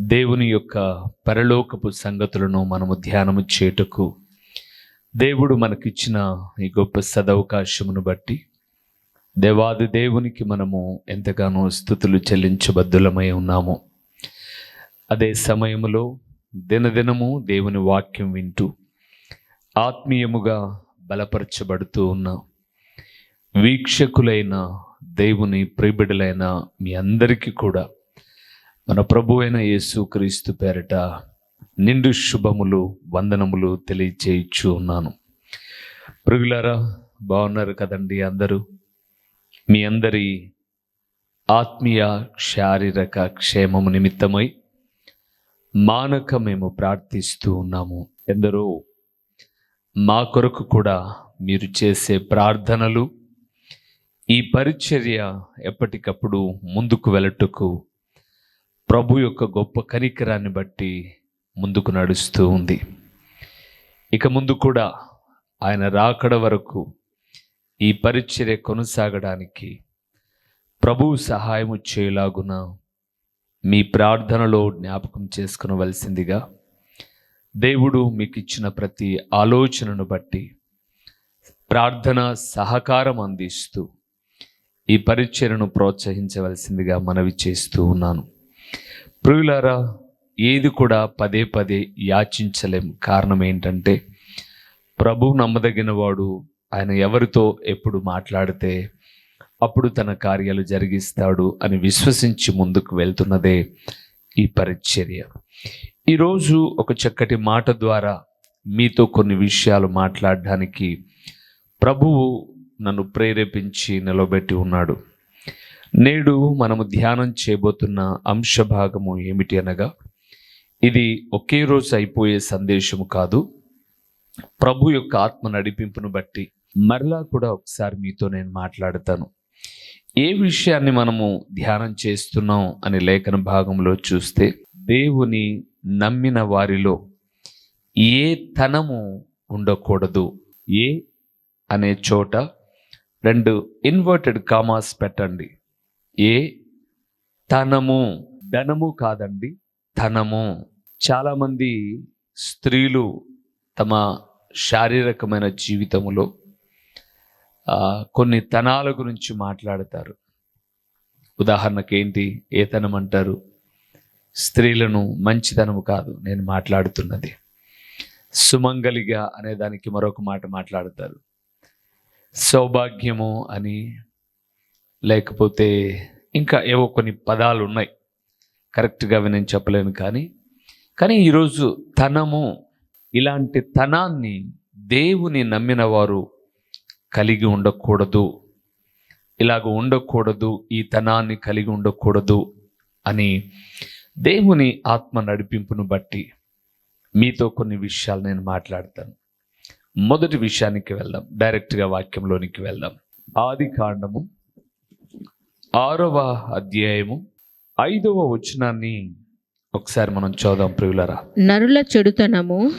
దేవుని యొక్క పరలోకపు సంగతులను మనము ధ్యానము చేయుటకు దేవుడు మనకిచ్చిన ఈ గొప్ప సదవకాశమును బట్టి దేవాది దేవునికి మనము ఎంతగానో స్థుతులు చెల్లించబద్దులమై ఉన్నాము. అదే సమయములో దినదినము దేవుని వాక్యం వింటూ ఆత్మీయముగా బలపరచబడుతూ ఉన్న వీక్షకులైన దేవుని ప్రియబిడలైన మీ అందరికీ కూడా మన ప్రభు అయిన యేసు క్రీస్తు పేరట నిండు శుభములు వందనములు తెలియచేయచ్చు ఉన్నాను. పరుగులారా బాగున్నారు కదండి అందరూ? మీ అందరి ఆత్మీయ శారీరక క్షేమము నిమిత్తమై మానక మేము ప్రార్థిస్తూ ఉన్నాము. ఎందరో మా కొరకు కూడా మీరు చేసే ప్రార్థనలు ఈ పరిచర్య ఎప్పటికప్పుడు ముందుకు వెళ్ళటకు ప్రభు యొక్క గొప్ప కనికరాన్ని బట్టి ముందుకు నడుస్తూ ఉంది. ఇక ముందు కూడా ఆయన రాకడ వరకు ఈ పరిచర్య కొనసాగడానికి ప్రభువు సహాయము చేయలాగున మీ ప్రార్థనలో జ్ఞాపకం చేసుకునవలసిందిగా దేవుడు మీకు ఇచ్చిన ప్రతి ఆలోచనను బట్టి ప్రార్థన సహకారం అందిస్తూ ఈ పరిచయను ప్రోత్సహించవలసిందిగా మనవి చేస్తూ ఉన్నాను. ప్రియులారా ఏది కూడా పదే పదే యాచించలేం. కారణం ఏంటంటే ప్రభు నమ్మదగిన వాడు ఆయన ఎవరితో ఎప్పుడు మాట్లాడితే అప్పుడు తన కార్యాలు జరిగిస్తాడు అని విశ్వసించి ముందుకు వెళ్తున్నదే ఈ పరిచర్య. ఈరోజు ఒక చక్కటి మాట ద్వారా మీతో కొన్ని విషయాలు మాట్లాడడానికి ప్రభువు నన్ను ప్రేరేపించి నిలబెట్టి ఉన్నాడు. నేడు మనము ధ్యానం చేయబోతున్న అంశ భాగము ఏమిటి అనగా ఇది ఒకే రోజు అయిపోయే సందేశము కాదు ప్రభు యొక్క ఆత్మ నడిపింపును బట్టి మరలా కూడా ఒకసారి మీతో నేను మాట్లాడతాను. ఏ విషయాన్ని మనము ధ్యానం చేస్తున్నాం అనే లేఖన భాగంలో చూస్తే దేవుని నమ్మిన వారిలో ఏ తనము ఉండకూడదు. ఏ అనే చోట రెండు ఇన్వర్టెడ్ కామాస్ పెట్టండి. ఏ? తనము. ధనము కాదండి తనము చాలామంది స్త్రీలు తమ శారీరకమైన జీవితములో కొన్ని తనాల గురించి మాట్లాడతారు. ఉదాహరణకి ఏంటి ఏ తనం అంటారు? స్త్రీలను మంచితనము కాదు నేను మాట్లాడుతున్నది. సుమంగలిగా అనే దానికి మరొక మాట మాట్లాడతారు. సౌభాగ్యము అని లేకపోతే ఇంకా ఏవో కొన్ని పదాలు ఉన్నాయి కరెక్ట్గా అవి నేను చెప్పలేను కానీ. కానీ ఈరోజు తనము ఇలాంటి తనాన్ని దేవుని నమ్మిన వారు కలిగి ఉండకూడదు. ఇలాగ ఉండకూడదు ఈ తనాన్ని కలిగి ఉండకూడదు అని దేవుని ఆత్మ నడిపింపును బట్టి మీతో కొన్ని విషయాలు నేను మాట్లాడతాను. మొదటి విషయానికి వెళ్దాం. డైరెక్ట్గా వాక్యంలోనికి వెళ్దాం. ఆది కాండము ఆరవ అధ్యాయము ఐదవ వచనాన్ని ఒకసారి మనం చూద్దాం ప్రియులరా. నరుల చెడుతనము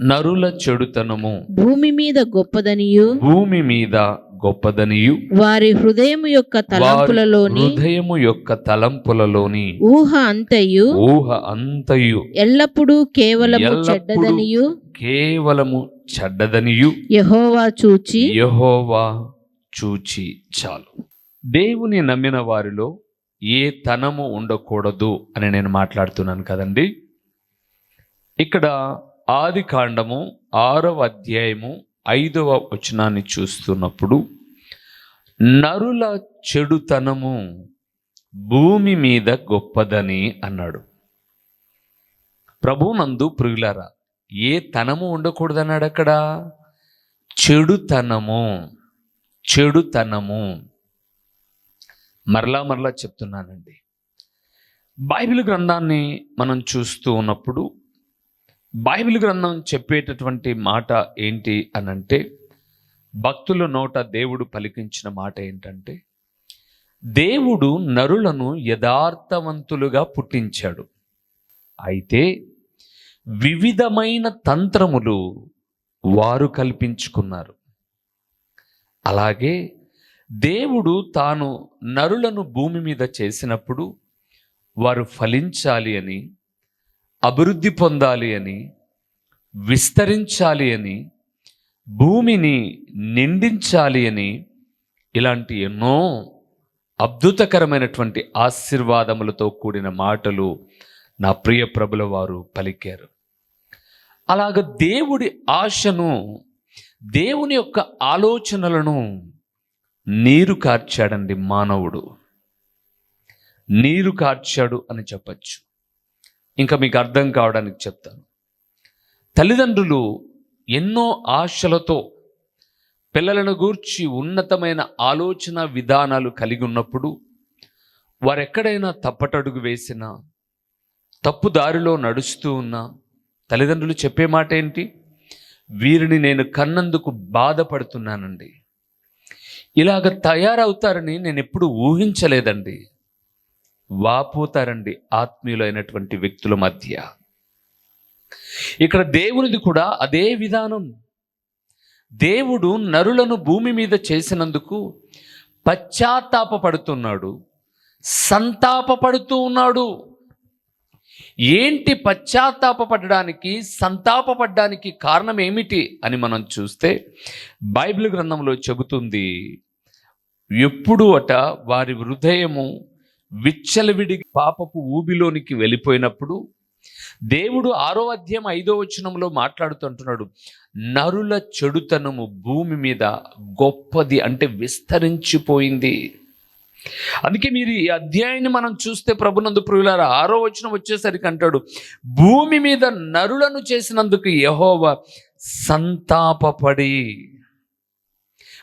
నరుల చెడుతనము. భూమి మీద గొప్పదనియు భూమి మీద గొప్పదనియు. వారి హృదయము యొక్క తలంపులలోని హృదయము యొక్క తలంపులలోని ఊహ అంతయు ఊహ అంతయు. ఎల్లప్పుడూ కేవలము ఎల్లప్పుడూ చెడ్డదనియు కేవలము చెడ్డదనియు. యహోవా చూచి యహోవా చూచి చాలు. దేవుని నమ్మిన వారిలో ఏ తనము ఉండకూడదు అని నేను మాట్లాడుతున్నాను కదండి. ఇక్కడ ఆది కాండము ఆరవ అధ్యాయము ఐదవ వచనాన్ని చూస్తున్నప్పుడు నరుల చెడుతనము భూమి మీద గొప్పదని అన్నాడు. ప్రభునందు ప్రియులారా ఏ తనము ఉండకూడదన్నాడు అక్కడ? చెడుతనము చెడుతనము. మరలా మరలా చెప్తున్నానండి. బైబిల్ గ్రంథాన్ని మనం చూస్తూ ఉన్నప్పుడు బైబిల్ గ్రంథం చెప్పేటటువంటి మాట ఏంటి అనంటే భక్తుల నోట దేవుడు పలికించిన మాట ఏంటంటే దేవుడు నరులను యథార్థవంతులుగా పుట్టించాడు. అయితే వివిధమైన తంత్రములు వారు కల్పించుకున్నారు. అలాగే దేవుడు తాను నరులను భూమి మీద చేసినప్పుడు వారు ఫలించాలి అని అభివృద్ధి పొందాలి అని విస్తరించాలి అని భూమిని నిండించాలి అని ఇలాంటి ఎన్నో అద్భుతకరమైనటువంటి ఆశీర్వాదములతో కూడిన మాటలు నా ప్రియ ప్రభుల వారు పలికారు. అలాగ దేవుడి ఆశను దేవుని యొక్క ఆలోచనలను నీరు కార్చాడండి మానవుడు. నీరు కార్చాడు అని చెప్పచ్చు. ఇంకా మీకు అర్థం కావడానికి చెప్తాను. తల్లిదండ్రులు ఎన్నో ఆశలతో పిల్లలను గూర్చి ఉన్నతమైన ఆలోచన విధానాలు కలిగి ఉన్నప్పుడు వారెక్కడైనా తప్పటడుగు వేసినా తప్పు దారిలో నడుస్తూ ఉన్నా తల్లిదండ్రులు చెప్పే మాట ఏంటి వీరిని నేను కన్నందుకు బాధపడుతున్నానండి. ఇలాగ తయారవుతారని నేను ఎప్పుడు ఊహించలేదండి. వాపోతారండి ఆత్మీయులైనటువంటి వ్యక్తుల మధ్య. ఇక్కడ దేవునిది కూడా అదే విధానం. దేవుడు నరులను భూమి మీద చేసినందుకు పశ్చాత్తాపపడుతున్నాడు. సంతాపపడుతూ ఉన్నాడు. ఏంటి పశ్చాత్తాపపడడానికి సంతాపపడడానికి కారణం ఏమిటి అని మనం చూస్తే బైబిల్ గ్రంథంలో చెబుతుంది. ఎప్పుడు అట వారి హృదయము విచ్చలవిడి పాపపు ఊబిలోనికి వెళ్ళిపోయినప్పుడు దేవుడు ఆరో అధ్యాయం ఐదో వచనంలో మాట్లాడుతుంటున్నాడు నరుల చెడుతనము భూమి మీద గొప్పది అంటే విస్తరించిపోయింది. అందుకే మీరు ఈ అధ్యాయాన్ని మనం చూస్తే ప్రభునందు ప్రియులారా ఆరో వచనం వచ్చేసరికి అంటాడు భూమి మీద నరులను చేసినందుకు యహోవ సంతాపపడి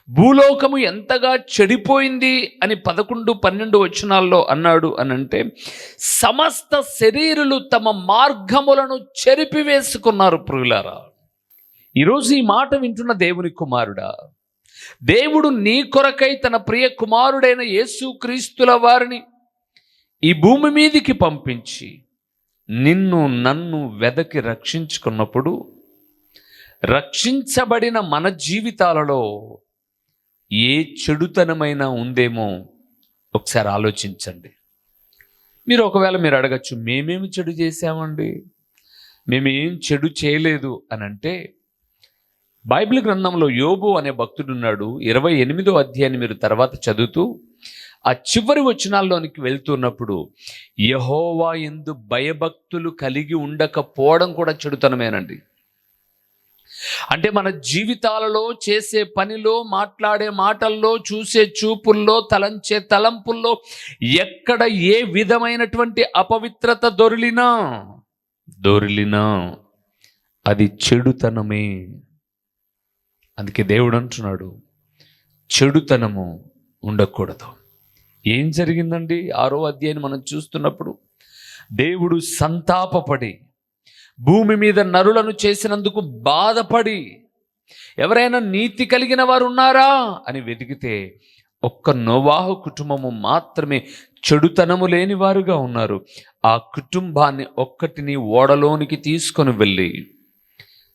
భూలోకము ఎంతగా చెడిపోయింది అని పదకొండు పన్నెండు వచనాల్లో అన్నాడు అని అంటే సమస్త శరీరులు తమ మార్గములను చెరిపివేసుకున్నారు ప్రియులారా. ఈరోజు ఈ మాట వింటున్న దేవుని కుమారుడా దేవుడు నీ కొరకై తన ప్రియ కుమారుడైన యేసు క్రీస్తుల వారిని ఈ భూమి మీదికి పంపించి నిన్ను నన్ను వెదకి రక్షించుకున్నప్పుడు రక్షించబడిన మన జీవితాలలో ఏ చెడుతనమైనా ఉందేమో ఒకసారి ఆలోచించండి. మీరు ఒకవేళ మీరు అడగచ్చు మేమేమి చెడు చేశామండి? మేమేం చెడు చేయలేదు అని అంటే బైబిల్ గ్రంథంలో యోబు అనే భక్తుడున్నాడు ఇరవై ఎనిమిదో అధ్యాయాన్ని మీరు తర్వాత చదువుతూ ఆ చివరి వచనాల్లోనికి వెళ్తున్నప్పుడు యహోవా ఎందు భయభక్తులు కలిగి ఉండకపోవడం కూడా చెడుతనమేనండి. అంటే మన జీవితాలలో చేసే పనిలో మాట్లాడే మాటల్లో చూసే చూపుల్లో తలంచే తలంపుల్లో ఎక్కడ ఏ విధమైనటువంటి అపవిత్రత దొరిలినా దొరిలినా అది చెడుతనమే. అందుకే దేవుడు అంటున్నాడు చెడుతనము ఉండకూడదు. ఏం జరిగిందండి? ఆరో అధ్యాయం మనం చూస్తున్నప్పుడు దేవుడు సంతాపపడి భూమి మీద నరులను చేసినందుకు బాధపడి ఎవరైనా నీతి కలిగిన వారు ఉన్నారా అని వెతికితే ఒక్క నోవాహు కుటుంబము మాత్రమే చెడుతనము లేని వారుగా ఉన్నారు. ఆ కుటుంబాన్ని ఒక్కటిని ఓడలోనికి తీసుకొని వెళ్ళి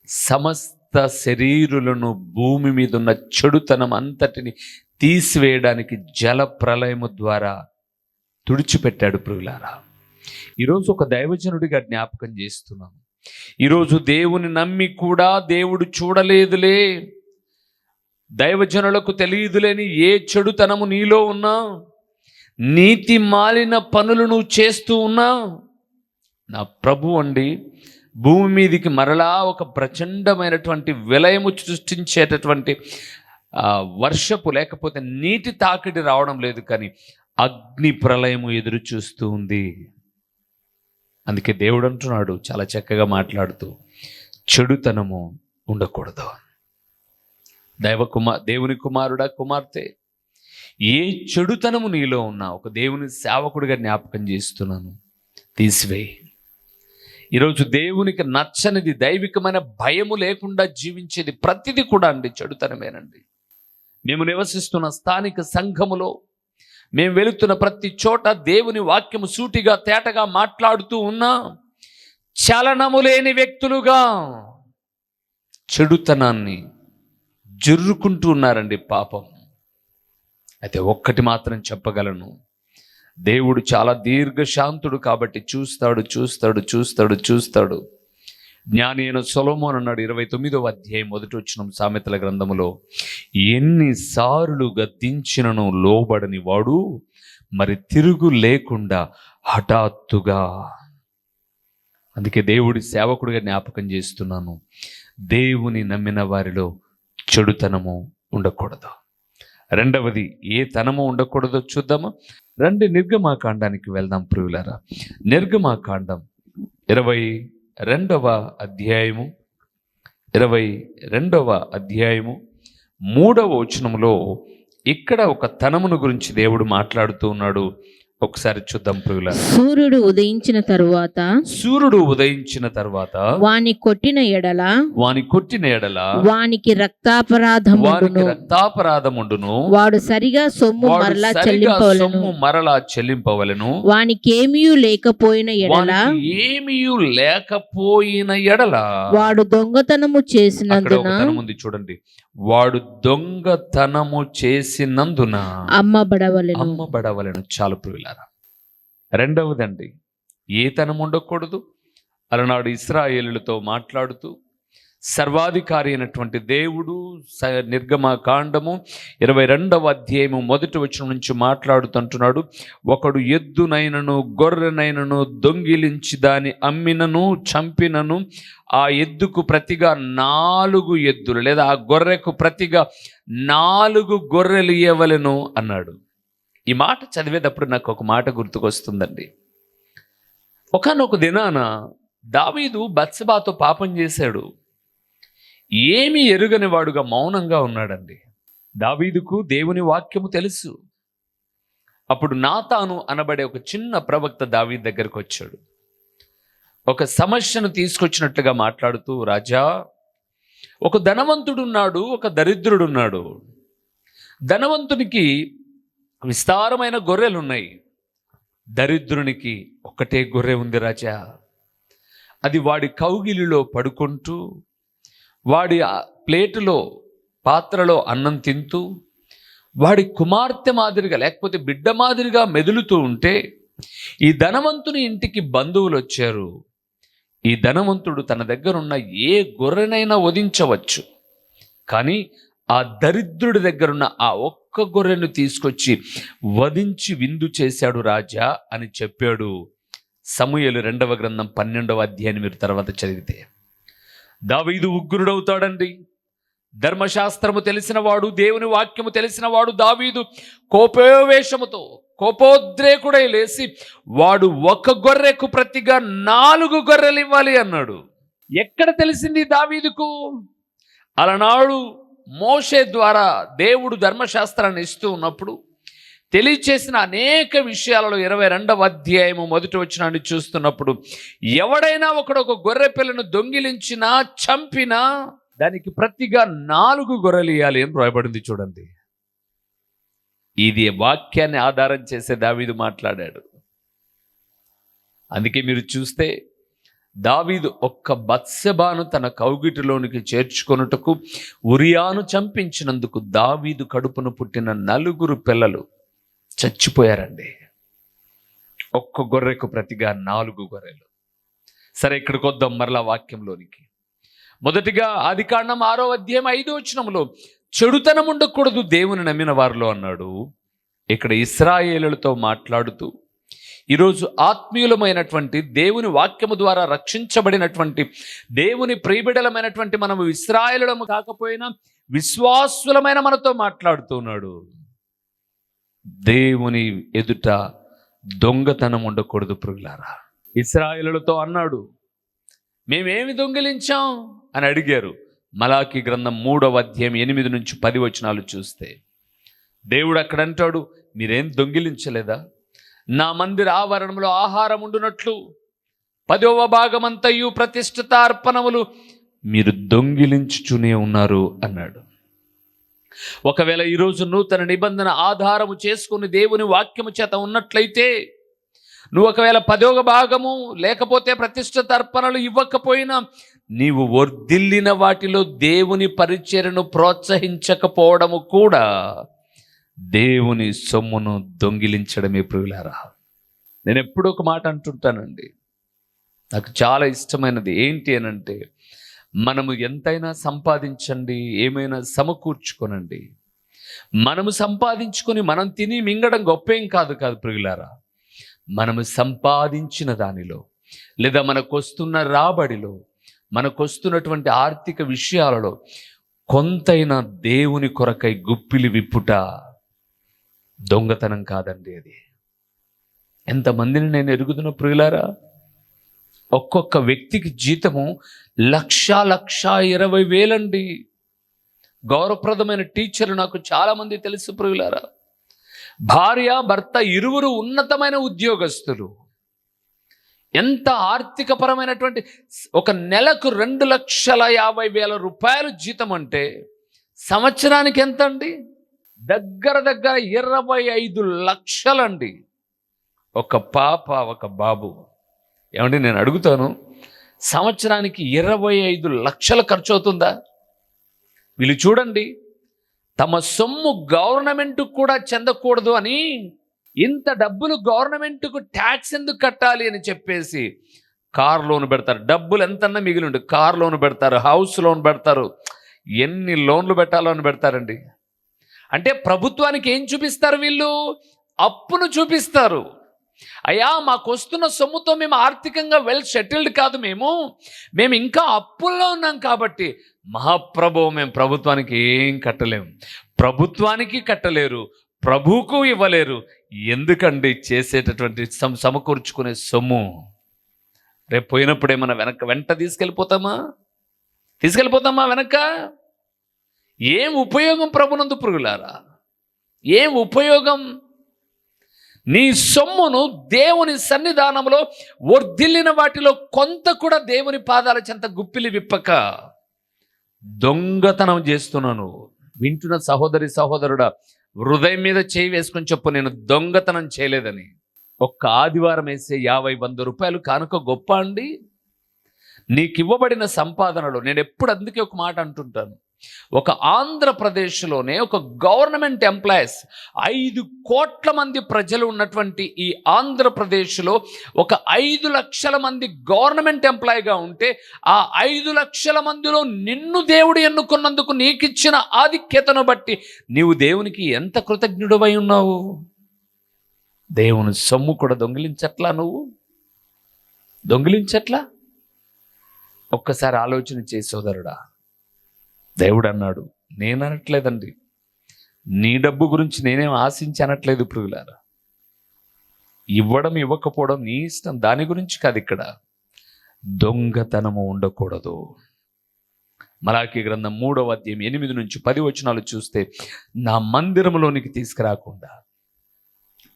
సమస్త శరీరులను భూమి మీద ఉన్న చెడుతనం అంతటిని తీసివేయడానికి జల ప్రళయము ద్వారా తుడిచిపెట్టాడు ప్రియులారా. ఈరోజు ఒక దైవజనుడిగా జ్ఞాపకం చేస్తున్నాను. ఈరోజు దేవుని నమ్మి కూడా దేవుడు చూడలేదులే. దైవజనులకు తెలియదులేని ఏ చెడుతనము నీలో ఉన్నా నీతి మాలిన పనులు నువ్వు చేస్తూ ఉన్నా నా ప్రభు అండి భూమి మీదికి మరలా ఒక ప్రచండమైనటువంటి విలయము సృష్టించేటటువంటి వర్షపు లేకపోతే నీటి తాకిడి రావడం లేదు కానీ అగ్ని ప్రళయము ఎదురు చూస్తూ ఉంది. అందుకే దేవుడు అంటున్నాడు చాలా చక్కగా మాట్లాడుతూ చెడుతనము ఉండకూడదు. దైవ కుమార్ దేవుని కుమారుడా కుమార్తె ఏ చెడుతనము నీలో ఉన్నా ఒక దేవుని సేవకుడిగా జ్ఞాపకం చేస్తున్నాను. తీసివేయి. ఈరోజు దేవునికి నచ్చనిది దైవికమైన భయము లేకుండా జీవించేది ప్రతిదీ కూడా అండి చెడుతనమేనండి. మేము నివసిస్తున్న స్థానిక సంఘములో మేము వెళుతున్న ప్రతి చోట దేవుని వాక్యము సూటిగా తేటగా మాట్లాడుతూ ఉన్నా చలనము లేని వ్యక్తులుగా చెడుతనాన్ని జుర్రుకుంటూ ఉన్నారండి పాపం. అయితే ఒక్కటి మాత్రం చెప్పగలను. దేవుడు చాలా దీర్ఘశాంతుడు కాబట్టి చూస్తాడు చూస్తాడు చూస్తాడు చూస్తాడు. జ్ఞాని అయిన సొలమోన్ అన్నాడు ఇరవై తొమ్మిదవ అధ్యాయం మొదటి వచ్చిన సామెతల గ్రంథములో. ఎన్నిసార్లు గద్దించినను లోబడని వాడు మరి తిరుగు లేకుండా హఠాత్తుగా. అందుకే దేవుడి సేవకుడిగా జ్ఞాపకం చేస్తున్నాను. దేవుని నమ్మిన వారిలో చెడుతనము ఉండకూడదు. రెండవది ఏ తనము ఉండకూడదో చూద్దామా? రండి నిర్గమాకాండానికి వెళ్దాం ప్రియులారా. నిర్గమాకాండం ఇరవై రెండవ అధ్యాయము ఇరవై రెండవ అధ్యాయము మూడవ వచనంలో ఇక్కడ ఒక తనమును గురించి దేవుడు మాట్లాడుతూ ఉన్నాడు. ఒకసారి చూద్దాం ప్రియులారా సూర్యుడు ఉదయించిన తరువాత సూర్యుడు ఉదయించిన తర్వాత వాని కొట్టిన ఎడల వాని కొట్టిన ఎడల వానికి వానికి రక్తాపరాధముండును. రక్తాపరాధముండును వాడు సరిగా సొమ్ము మరలా చెల్లింపవలను. సొమ్ము మరలా చెల్లింపవలను. వానికేమీ లేకపోయిన ఎడల వానికి ఏమీ లేకపోయిన ఎడల. వాడు దొంగతనము చేసినందున ఉంది చూడండి. వాడు దొంగతనము చేసినందున అమ్మబడవలెను అమ్మబడవలను చాలు ప్రియులారా. రెండవదండి ఏ తనం ఉండకూడదు అలనాడు ఇస్రాయేలులతో మాట్లాడుతూ సర్వాధికారి అయినటువంటి దేవుడు స నిర్గమ కాండము ఇరవై రెండవ అధ్యాయము మొదటి వచనం నుంచి మాట్లాడుతుంటున్నాడు. ఒకడు ఎద్దునైనను గొర్రెనైనను దొంగిలించి దాని అమ్మినను చంపినను ఆ ఎద్దుకు ప్రతిగా నాలుగు ఎద్దులు లేదా ఆ గొర్రెకు ప్రతిగా నాలుగు గొర్రెలు ఇవ్వలను అన్నాడు. ఈ మాట చదివేటప్పుడు నాకు ఒక మాట గుర్తుకొస్తుందండి. ఒకనొక దినాన దావీదు బత్సబాతో పాపం చేశాడు. ఏమి ఎరుగని వాడుగా మౌనంగా ఉన్నాడండి. దావీదుకు దేవుని వాక్యము తెలుసు. అప్పుడు నాతాను అనబడే ఒక చిన్న ప్రవక్త దావీ దగ్గరకు వచ్చాడు. ఒక సమస్యను తీసుకొచ్చినట్లుగా మాట్లాడుతూ రాజా ఒక ధనవంతుడున్నాడు ఒక దరిద్రుడున్నాడు. ధనవంతునికి విస్తారమైన గొర్రెలు ఉన్నాయి దరిద్రునికి ఒక్కటే గొర్రె ఉంది రాజా. అది వాడి కౌగిలిలో పడుకుంటూ వాడి ప్లేటులో పాత్రలో అన్నం తింటూ వాడి కుమార్తె మాదిరిగా లేకపోతే బిడ్డ మాదిరిగా మెదులుతూ ఉంటే ఈ ధనవంతుని ఇంటికి బంధువులు వచ్చారు. ఈ ధనవంతుడు తన దగ్గరున్న ఏ గొర్రెనైనా వధించవచ్చు. కానీ ఆ దరిద్రుడి దగ్గరున్న ఆ ఒక్క గొర్రెను తీసుకొచ్చి వధించి విందు చేశాడు రాజా అని చెప్పాడు. సమూయలు రెండవ గ్రంథం పన్నెండవ అధ్యాయం మీరు తర్వాత చదివితే. దావీదు ఉగ్రుడవుతాడండి. ధర్మశాస్త్రము తెలిసినవాడు దేవుని వాక్యము తెలిసినవాడు దావీదు కోపోవేశముతో కోపోద్రేకుడై లేచి వాడు ఒక గొర్రెకు ప్రతిగా నాలుగు గొర్రెలు ఇవ్వాలి అన్నాడు. ఎక్కడ తెలిసింది దావీదుకు? అలనాడు మోషే ద్వారా దేవుడు ధర్మశాస్త్రాన్ని ఇస్తూ ఉన్నప్పుడు తెలియచేసిన అనేక విషయాలలో ఇరవై రెండవ అధ్యాయము మొదటి వచ్చినాన్ని చూస్తున్నప్పుడు ఎవడైనా ఒకడు ఒక గొర్రె పిల్లను దొంగిలించినా చంపినా దానికి ప్రతిగా నాలుగు గొర్రెలు ఇవ్వాలి అని రాయబడింది చూడండి. ఇది వాక్యాన్ని ఆధారం చేసే దావీదు మాట్లాడాడు. అందుకే మీరు చూస్తే దావీదు ఒక్క బత్సెబాను తన కౌగిటిలోనికి చేర్చుకొనుటకు ఉరియాను చంపించినందుకు దావీదు కడుపును పుట్టిన నలుగురు పిల్లలు చచ్చిపోయారండి. ఒక్క గొర్రెకు ప్రతిగా నాలుగు గొర్రెలు. సరే ఇక్కడికి వద్దాం మరలా వాక్యంలోనికి. మొదటిగా ఆది కాండం ఆరో అధ్యాయం ఐదో వచనంలో చెడుతనం ఉండకూడదు దేవుని నమ్మిన వారిలో అన్నాడు. ఇక్కడ ఇస్రాయేలులతో మాట్లాడుతూ ఈరోజు ఆత్మీయులమైనటువంటి దేవుని వాక్యము ద్వారా రక్షించబడినటువంటి దేవుని ప్రియబిడలమైనటువంటి మనము ఇస్రాయేలులము కాకపోయినా విశ్వాసులమైన మనతో మాట్లాడుతున్నాడు దేవుని ఎదుట దొంగతనం ఉండకూడదు పురుగులారా ఇస్రాయేలులతో అన్నాడు మేమేమి దొంగిలించాం? అని అడిగారు. మలాకి గ్రంథం మూడవ అధ్యాయం ఎనిమిది నుంచి పది వచనాలు చూస్తే దేవుడు అక్కడ అంటాడు మీరేం దొంగిలించలేదా? నా మందిర ఆవరణంలో ఆహారం ఉండునట్లు పదవ భాగమంతయు ప్రతిష్ఠిత అర్పణములు మీరు దొంగిలించుచునే ఉన్నారు అన్నాడు. ఒకవేళ ఈరోజు నూతన నిబంధన ఆధారము చేసుకుని దేవుని వాక్యము చేత ఉన్నట్లయితే నువ్వు ఒకవేళ పదోగ భాగము లేకపోతే ప్రతిష్ఠిత అర్పణలు ఇవ్వకపోయినా నీవు వర్ధిల్లిన వాటిలో దేవుని పరిచర్ను ప్రోత్సహించకపోవడము కూడా దేవుని సొమ్మును దొంగిలించడమే ప్రియులారా. నేను ఎప్పుడూ ఒక మాట అంటుంటానండి. నాకు చాలా ఇష్టమైనది ఏంటి అనంటే మనము ఎంతైనా సంపాదించండి ఏమైనా సమకూర్చుకొనండి. మనము సంపాదించుకొని మనం తిని మింగడం గొప్పేం కాదు కాదు ప్రియులారా. మనము సంపాదించిన దానిలో లేదా మనకొస్తున్న రాబడిలో మనకొస్తున్నటువంటి ఆర్థిక విషయాలలో కొంతైనా దేవుని కొరకై గుప్పిలి విప్పుట దొంగతనం కాదండి అది. ఎంతమందిని నేను ఎరుగుతున్న ప్రియులారా? ఒక్కొక్క వ్యక్తికి జీతము లక్ష లక్ష ఇరవై వేలండి. గౌరవప్రదమైన టీచర్లు నాకు చాలామంది తెలుసు ప్రియులారా. భార్య భర్త ఇరువురు ఉన్నతమైన ఉద్యోగస్తులు. ఎంత ఆర్థికపరమైనటువంటి ఒక నెలకు రెండు లక్షల యాభై వేల రూపాయలు జీతం అంటే సంవత్సరానికి ఎంత అండి దగ్గర దగ్గర ఇరవై ఐదు లక్షలండి. ఒక పాప ఒక బాబు. ఏమంటే నేను అడుగుతాను సంవత్సరానికి ఇరవై ఐదు లక్షలు ఖర్చు అవుతుందా వీళ్ళు చూడండి తమ సొమ్ము గవర్నమెంట్కు కూడా చెందకూడదు అని ఇంత డబ్బులు గవర్నమెంట్కు ట్యాక్స్ ఎందుకు కట్టాలి అని చెప్పేసి కార్ లోన్ పెడతారు. డబ్బులు ఎంతన్నా మిగిలి ఉండి కార్ లోన్ పెడతారు హౌస్ లోన్ పెడతారు ఎన్ని లోన్లు పెట్టాలో అని పెడతారండి. అంటే ప్రభుత్వానికి ఏం చూపిస్తారు వీళ్ళు? అప్పును చూపిస్తారు. అయ్యా మాకు వస్తున్న సొమ్ముతో మేము ఆర్థికంగా వెల్ సెటిల్డ్ కాదు మేము. మేము ఇంకా అప్పుల్లో ఉన్నాం కాబట్టి మహాప్రభు మేము ప్రభుత్వానికి ఏం కట్టలేము ప్రభుత్వానికి కట్టలేరు ప్రభువుకు ఇవ్వలేరు. ఎందుకండి చేసేటటువంటి సమ సమకూర్చుకునే సొమ్ము? రేపు పోయినప్పుడు ఏమన్నా వెనక వెంట తీసుకెళ్ళిపోతామా? తీసుకెళ్ళిపోతామా వెనక? ఏం ఉపయోగం ప్రభునందు పురుగులారా? ఏం ఉపయోగం నీ సొమ్మును దేవుని సన్నిధానంలో వర్ధిల్లిన వాటిలో కొంత కూడా దేవుని పాదాల చెంత గుప్పిలి విప్పక దొంగతనం చేస్తున్నాను వింటున్న సహోదరి సహోదరుడా హృదయం మీద చేయి వేసుకొని చెప్పు నేను దొంగతనం చేయలేదని. ఒక్క ఆదివారం వేసే యాభై వంద రూపాయలు కానుక గొప్ప అండి. నీకు ఇవ్వబడిన సంపాదనలో నేను ఎప్పుడు అందుకే ఒక మాట అంటుంటాను. ఒక ఆంధ్రప్రదేశ్లోనే ఒక గవర్నమెంట్ ఎంప్లాయీస్ ఐదు కోట్ల మంది ప్రజలు ఉన్నటువంటి ఈ ఆంధ్రప్రదేశ్లో ఒక ఐదు లక్షల మంది గవర్నమెంట్ ఎంప్లాయీగా ఉంటే ఆ ఐదు లక్షల మందిలో నిన్ను దేవుడు ఎన్నుకున్నందుకు నీకిచ్చిన ఆధిక్యతను బట్టి నీవు దేవునికి ఎంత కృతజ్ఞుడవై ఉన్నావు? దేవుని సొమ్ము కూడా దొంగిలించట్లా నువ్వు? దొంగిలించట్లా? ఒక్కసారి ఆలోచన చేసి సోదరుడా. దేవుడు అన్నాడు నేను అనట్లేదండి నీ డబ్బు గురించి నేనేం ఆశించి అనట్లేదు పురుగులారా ఇవ్వడం ఇవ్వకపోవడం నీ ఇష్టం. దాని గురించి కాదు ఇక్కడ. దొంగతనము ఉండకూడదు. మలాకి గ్రంథం మూడవ అధ్యాయం ఎనిమిది నుంచి పది వచనాలు చూస్తే నా మందిరంలోనికి తీసుకురాకుండా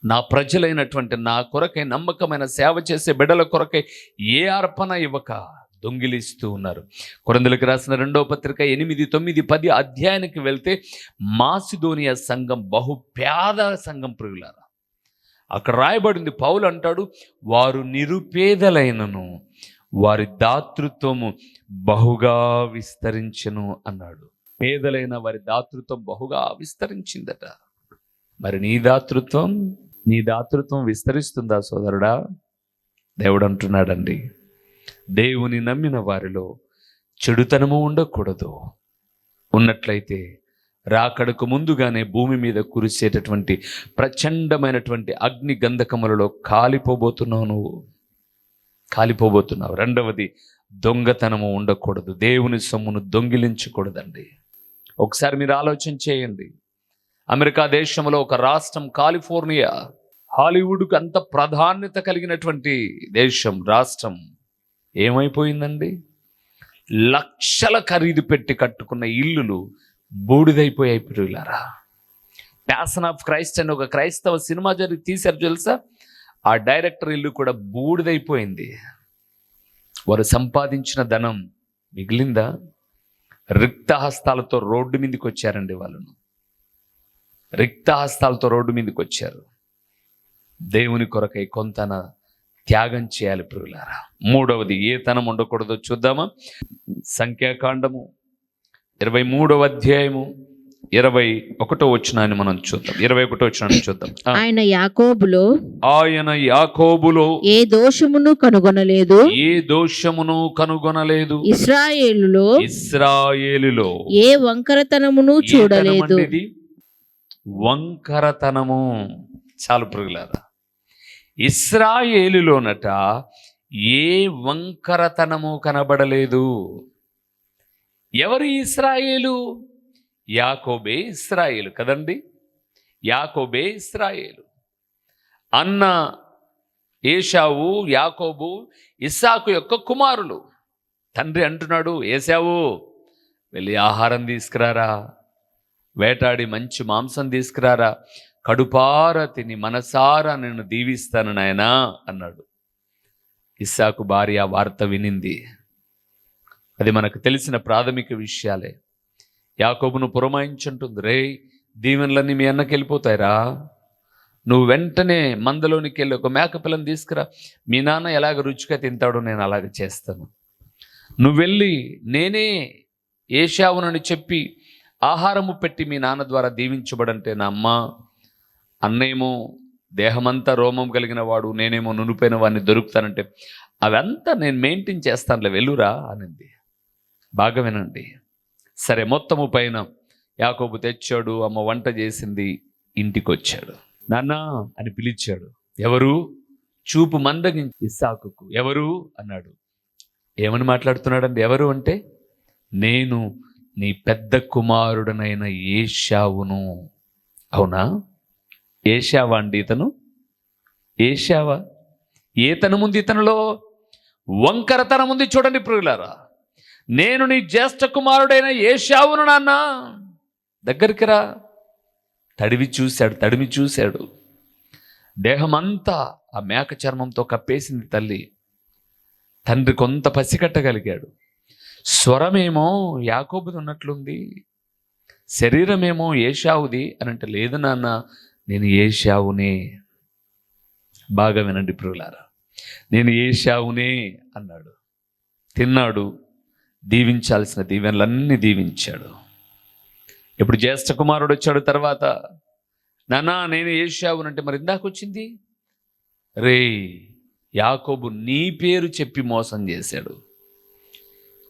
నా ప్రజలైనటువంటి నా కొరకై నమ్మకమైన సేవ చేసే బిడ్డల కొరకై ఏ అర్పణ ఇవ్వక దొంగిలిస్తూ ఉన్నారు. కొరందులకు రాసిన రెండవ పత్రిక ఎనిమిది తొమ్మిది పది అధ్యాయానికి వెళ్తే మాసిదోనియా సంఘం బహు పేద సంఘం ప్రియులారా. అక్కడ రాయబడింది పౌలు అంటాడు వారు నిరుపేదలైనను వారి దాతృత్వము బహుగా విస్తరించను అన్నాడు. పేదలైన వారి దాతృత్వం బహుగా విస్తరించిందట. మరి నీ దాతృత్వం నీ దాతృత్వం విస్తరిస్తుందా సోదరుడా? దేవుడు అంటున్నాడండి. దేవుని నమ్మిన వారిలో చెడుతనము ఉండకూడదు. ఉన్నట్లయితే రాకడకు ముందుగానే భూమి మీద కురిసేటటువంటి ప్రచండమైనటువంటి అగ్ని గంధకములలో కాలిపోబోతున్నావు నువ్వు. కాలిపోబోతున్నావు. రెండవది దొంగతనము ఉండకూడదు. దేవుని సొమ్మును దొంగిలించకూడదండి. ఒకసారి మీరు ఆలోచన చేయండి. అమెరికా దేశంలో ఒక రాష్ట్రం కాలిఫోర్నియా హాలీవుడ్కు అంత ప్రాధాన్యత కలిగినటువంటి దేశం రాష్ట్రం. ఏమైపోయిందండి? లక్షల ఖరీదు పెట్టి కట్టుకున్న ఇల్లులు బూడిదైపోయాయి పిల్లలారా ప్యాసన్ ఆఫ్ క్రైస్ట్ అని ఒక క్రైస్తవ సినిమా జరిగి తీశారు తెలుసా? ఆ డైరెక్టర్ ఇల్లు కూడా బూడిదైపోయింది. వారు సంపాదించిన ధనం మిగిలిందా? రిక్తహస్తాలతో రోడ్డు మీదకి వచ్చారండి వాళ్ళను. రిక్తహస్తాలతో రోడ్డు మీదకి వచ్చారు దేవుని కొరకై కొంతన త్యాగం చేయాలి ప్రియులారా. మూడవది ఏ తనం ఉండకూడదో చూద్దామా? సంఖ్యాకాండము ఇరవై మూడవ అధ్యాయము ఇరవై ఒకటో వచ్చినాన్ని మనం చూద్దాం. ఇరవై ఒకటో వచ్చినాన్ని చూద్దాం ఆయన యాకోబులో ఆయన యాకోబులో ఏ దోషమును కనుగొనలేదు? ఏ దోషమును కనుగొనలేదు? ఇస్రాయేలులో ఇస్రాయేలులో ఏ వంకరతనమును చూడలేదు? వంకరతనము. చాలు పురుగులారా ఇస్రాయేలులోనట ఏ వంకరతనము కనబడలేదు. ఎవరి ఇస్రాయేలు? యాకోబే ఇస్రాయేలు కదండి. యాకోబే ఇస్రాయేలు. అన్న ఏషావు యాకోబు ఇస్సాకు యొక్క కుమారులు. తండ్రి అంటున్నాడు ఏసావు వెళ్ళి ఆహారం తీసుకురారా. వేటాడి మంచి మాంసం తీసుకురారా. కడుపార తిని మనసారా నేను దీవిస్తాను నాయనా అన్నాడు. ఇస్సాకు భార్య ఆ వార్త వినింది. అది మనకు తెలిసిన ప్రాథమిక విషయాలే. యాకోబును పురమాయించుంటుంది. రే దీవెనలన్నీ మీ అన్నకి వెళ్ళిపోతాయిరా. నువ్వు వెంటనే మందలోనికి వెళ్ళి ఒక మేక పిల్లని తీసుకురా. మీ నాన్న ఎలాగ రుచిగా తింటాడో నేను అలాగ చేస్తాను. నువ్వు వెళ్ళి నేనే ఏషావునని చెప్పి ఆహారము పెట్టి మీ నాన్న ద్వారా దీవించబడంటే నా అమ్మ అన్నేమో దేహమంతా రోమం కలిగిన వాడు నేనేమో నునుపోయిన వాడిని దొరుకుతానంటే అవంతా నేను మెయింటైన్ చేస్తానులే వెళ్ళురా అనింది. బాగా వినండి. సరే మొత్తము పైన యాకోబు తెచ్చాడు అమ్మ వంట చేసింది ఇంటికి వచ్చాడు నాన్న అని పిలిచాడు. ఎవరు? చూపు మందగించి ఇస్సాకుకు. ఎవరు? అన్నాడు. ఏమని మాట్లాడుతున్నాడండి? ఎవరు అంటే? నేను నీ పెద్ద కుమారుడనైన ఏషావును. అవునా? ఏషావా అండి ఇతను? ఏషావా ఏ తనముంది ఇతనులో వంకరతనముంది చూడండి ప్రియులారా. నేను నీ జ్యేష్ఠ కుమారుడైన ఏషావును నాన్న. దగ్గరికి రా. తడివి చూశాడు తడిమి చూశాడు. దేహమంతా ఆ మేక చర్మంతో కప్పేసింది తల్లి. తండ్రి కొంత పసిగట్టగలిగాడు. స్వరమేమో యాకోబుది ఉన్నట్లుంది. శరీరమేమో ఏషావుది అని అంటే లేదు నాన్న. నేను ఏషావునే. బాగా వినండి ప్రియులారా. నేను ఏషావునే అన్నాడు. తిన్నాడు. దీవించాల్సిన దీవెనలన్నీ దీవించాడు. ఇప్పుడు జ్యేష్ఠ కుమారుడు వచ్చాడు తర్వాత. నానా నేను ఏషావునంటే మరి ఇందాక వచ్చింది? రే యాకోబు నీ పేరు చెప్పి మోసం చేశాడు.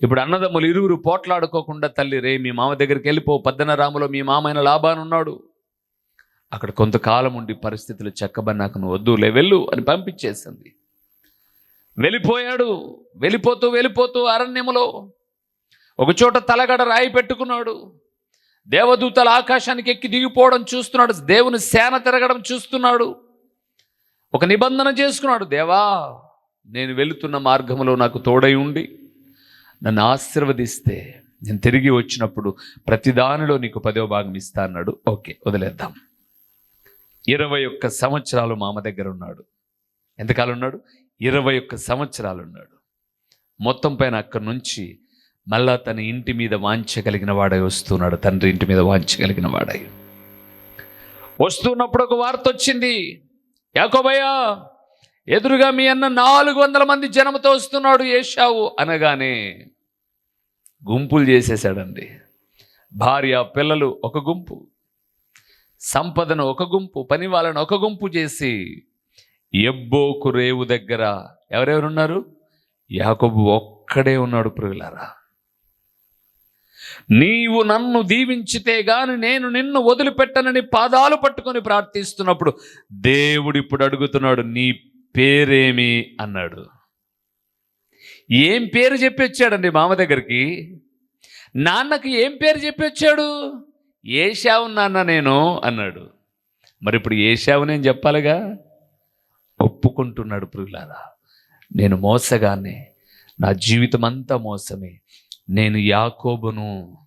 ఇప్పుడు అన్నదమ్ములు ఇరువురు పోట్లాడుకోకుండా తల్లి రే మీ మామ దగ్గరికి వెళ్ళిపో. పద్దన రాములో మీ మామైన లాభానున్నాడు. అక్కడ కొంతకాలం ఉండి పరిస్థితులు చక్కబన్నాక నువ్వు వద్దులే వెళ్ళు అని పంపించేసింది. వెళ్ళిపోయాడు. వెళ్ళిపోతూ వెళ్ళిపోతూ అరణ్యములో ఒకచోట తలగడ రాయి పెట్టుకున్నాడు. దేవదూతల ఆకాశానికి ఎక్కి దిగిపోవడం చూస్తున్నాడు. దేవుని సేన తిరగడం చూస్తున్నాడు. ఒక నిబంధన చేసుకున్నాడు. దేవా నేను వెళుతున్న మార్గంలో నాకు తోడై ఉండి నన్ను ఆశీర్వదిస్తే నేను తిరిగి వచ్చినప్పుడు ప్రతిదానిలో నీకు పదో భాగం ఇస్తా అన్నాడు. ఓకే వదిలేద్దాం. ఇరవై ఒక్క సంవత్సరాలు మామ దగ్గర ఉన్నాడు. ఎంతకాలం ఉన్నాడు? ఇరవై ఒక్క సంవత్సరాలు ఉన్నాడు. మొత్తం పైన అక్కడి నుంచి మళ్ళా తన ఇంటి మీద వాంచగలిగిన వాడై వస్తున్నాడు. తండ్రి ఇంటి మీద వాంచగలిగిన వాడై. వస్తున్నప్పుడు ఒక వార్త వచ్చింది. యాకోబయ్య ఎదురుగా మీ అన్న నాలుగు వందల మంది జనంతో వస్తున్నాడు ఏషావు అనగానే గుంపులు చేసేసాడండి భార్య పిల్లలు ఒక గుంపు. సంపదను ఒక గుంపు పని వాళ్ళను ఒక గుంపు చేసి ఎబ్బోకు రేవు దగ్గర ఎవరెవరున్నారు? యాకోబు ఒక్కడే ఉన్నాడు ప్రియులారా. నీవు నన్ను దీవించితే గాని నేను నిన్ను వదిలిపెట్టనని పాదాలు పట్టుకొని ప్రార్థిస్తున్నప్పుడు దేవుడు ఇప్పుడు అడుగుతున్నాడు నీ పేరేమి? అన్నాడు. ఏం పేరు చెప్పి వచ్చాడండి మామ దగ్గరికి? నాన్నకి ఏం పేరు చెప్పి వచ్చాడు? ఏషావు నాన్న నేను అన్నాడు. మరి ఇప్పుడు ఏషావు నేను చెప్పాలిగా? ఒప్పుకుంటున్నాడు ప్రియులారా. నేను మోసగానే నా జీవితం అంతా మోసమే. నేను యాకోబును.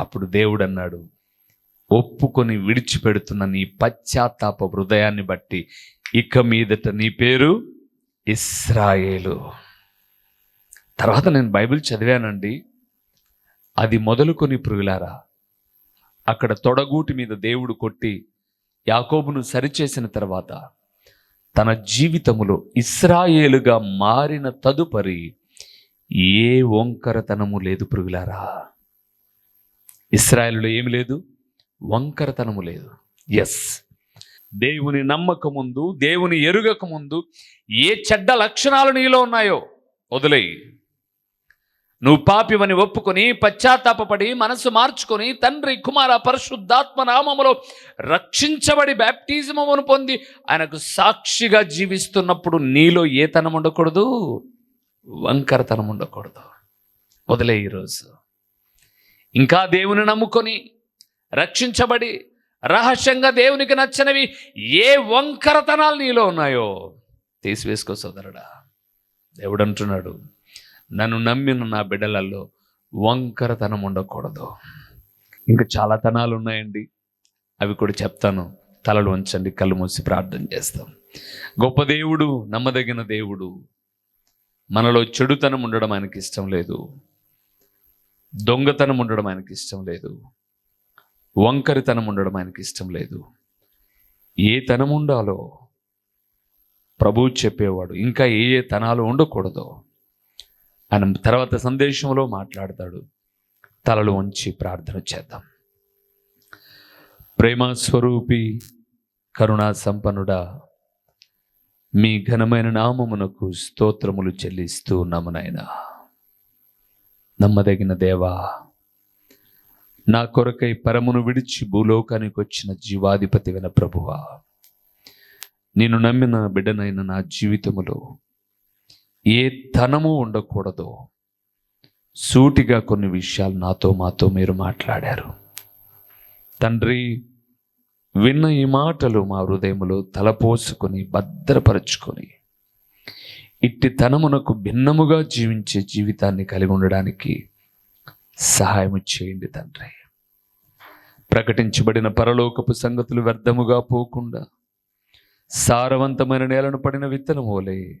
అప్పుడు దేవుడు అన్నాడు ఒప్పుకొని విడిచిపెడుతున్న నీ పశ్చాత్తాప హృదయాన్ని బట్టి ఇక మీదట నీ పేరు ఇస్రాయేలు. తర్వాత నేను బైబిల్ చదివానండి. అది మొదలుకొని పురుగులారా అక్కడ తొడగూటి మీద దేవుడు కొట్టి యాకోబును సరిచేసిన తర్వాత తన జీవితములో ఇస్రాయేలుగా మారిన తదుపరి ఏ వంకరతనము లేదు పురుగులారా ఇస్రాయేలులో ఏమి లేదు? వంకరతనము లేదు. ఎస్ దేవుని నమ్మక ముందు దేవుని ఎరుగక ముందు ఏ చెడ్డ లక్షణాలు నీలో ఉన్నాయో వదిలేయి. నువ్వు పాపివని ఒప్పుకొని పశ్చాత్తాపడి మనసు మార్చుకొని తండ్రి కుమార పరిశుద్ధాత్మ నామములో రక్షించబడి బ్యాప్టిజమును పొంది ఆయనకు సాక్షిగా జీవిస్తున్నప్పుడు నీలో ఏ తనం ఉండకూడదు? వంకరతనం ఉండకూడదు. వదిలే ఈరోజు ఇంకా దేవుని నమ్ముకొని రక్షించబడి రహస్యంగా దేవునికి నచ్చనివి ఏ వంకరతనాలు నీలో ఉన్నాయో తీసివేసుకో సోదరుడా. దేవుడు అంటున్నాడు నన్ను నమ్మిన నా బిడ్డలలో వంకరతనం ఉండకూడదు. ఇంకా చాలా తనాలు ఉన్నాయండి. అవి కూడా చెప్తాను. తలలు ఉంచండి కళ్ళు మూసి ప్రార్థన చేస్తాం. గొప్ప దేవుడు నమ్మదగిన దేవుడు మనలో చెడుతనం ఉండడం ఆయనకి ఇష్టం లేదు. దొంగతనం ఉండడం ఆయనకి ఇష్టం లేదు. వంకరితనం ఉండడం ఆయనకి ఇష్టం లేదు. ఏ తనం ఉండాలో ప్రభువు చెప్పేవాడు. ఇంకా ఏ ఏ తనాలు ఉండకూడదో ఆయన తర్వాత సందేశంలో మాట్లాడతాడు. తలలు ఉంచి ప్రార్థన చేద్దాం. ప్రేమ స్వరూపి కరుణా సంపన్నుడా మీ ఘనమైన నామమునకు స్తోత్రములు చెల్లిస్తూ నమనైనా నమ్మదగిన దేవా నా కొరకై పరమును విడిచి భూలోకానికి వచ్చిన జీవాధిపతి విన ప్రభువా నేను నమ్మిన బిడ్డనైన నా జీవితములో ఏ ధనము ఉండకూడదో. సూటిగా కొన్ని విషయాలు నాతో మాతో మీరు మాట్లాడారు. తండ్రి విన్న ఈ మాటలు మా హృదయములో తలపోసుకొని భద్రపరచుకొని ఇట్టి తనమునకు భిన్నముగా జీవించే జీవితాన్ని కలిగి ఉండడానికి సహాయం చేయండి తండ్రి. ప్రకటించబడిన పరలోకపు సంగతులు వ్యర్థముగా పోకుండా సారవంతమైన నేలను పడిన విత్తనం ఓలే